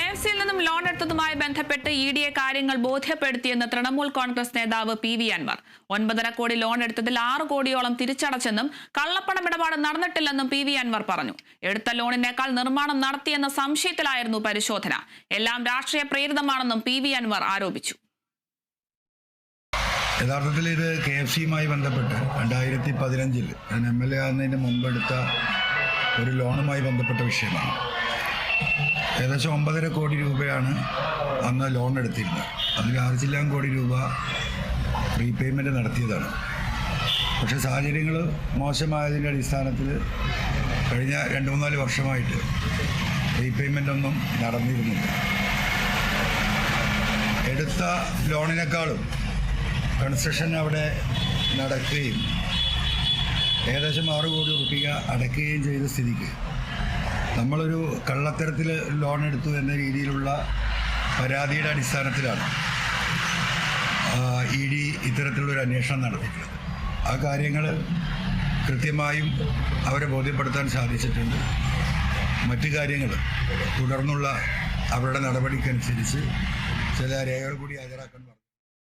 K നിന്നും loan എടുത്തതുമായി ബന്ധപ്പെട്ട് E ഡിയെ കാര്യങ്ങൾ ബോധ്യപ്പെടുത്തിയെന്ന് തൃണമൂൽ കോൺഗ്രസ് നേതാവ് പി വി അൻവർ. ഒൻപതര കോടി ലോൺ എടുത്തതിൽ ആറ് കോടിയോളം തിരിച്ചടച്ചെന്നും കള്ളപ്പണം ഇടപാട് നടന്നിട്ടില്ലെന്നും പി വി അൻവർ പറഞ്ഞു. എടുത്ത ലോണിനേക്കാൾ നിർമ്മാണം നടത്തിയെന്ന സംശയത്തിലായിരുന്നു പരിശോധന. എല്ലാം രാഷ്ട്രീയ പ്രേരിതമാണെന്നും പി വി അൻവർ ആരോപിച്ചു. യഥാർത്ഥത്തിൽ ഇത് കെ എഫ് സിയുമായി ബന്ധപ്പെട്ട് രണ്ടായിരത്തി പതിനഞ്ചിൽ ഞാൻ എം എൽ എ ആകുന്നതിന് മുമ്പെടുത്ത ഒരു ലോണുമായി ബന്ധപ്പെട്ട വിഷയമാണ്. ഏകദേശം ഒമ്പതര കോടി രൂപയാണ് അന്ന് ലോൺ എടുത്തിരുന്നത്. അതിൽ ആറ് കോടി രൂപ റീപേയ്മെന്റ് നടത്തിയതാണ്. പക്ഷേ സാഹചര്യങ്ങൾ മോശമായതിന്റെ അടിസ്ഥാനത്തിൽ കഴിഞ്ഞ രണ്ട് മൂന്നാൽ വർഷമായിട്ട് റീപേയ്മെന്റ് ഒന്നും നടന്നിരുന്നില്ല. എടുത്ത ലോണിനേക്കാളും കൺസ്ട്രക്ഷൻ അവിടെ നടക്കുകയും ഏകദേശം ആറ് കോടി റുപ്യ അടയ്ക്കുകയും ചെയ്ത സ്ഥിതിക്ക് നമ്മളൊരു കള്ളത്തരത്തിൽ ലോൺ എടുത്തു എന്ന രീതിയിലുള്ള പരാതിയുടെ അടിസ്ഥാനത്തിലാണ് ഇ ഡി ഇത്തരത്തിലുള്ളൊരു അന്വേഷണം നടത്തിയിട്ടുള്ളത്. ആ കാര്യങ്ങൾ കൃത്യമായും അവരെ ബോധ്യപ്പെടുത്താൻ സാധിച്ചിട്ടുണ്ട്. മറ്റു കാര്യങ്ങൾ തുടർന്നുള്ള അവരുടെ നടപടിക്കനുസരിച്ച് ചില രേഖകൾ കൂടി ഹാജരാക്കാൻ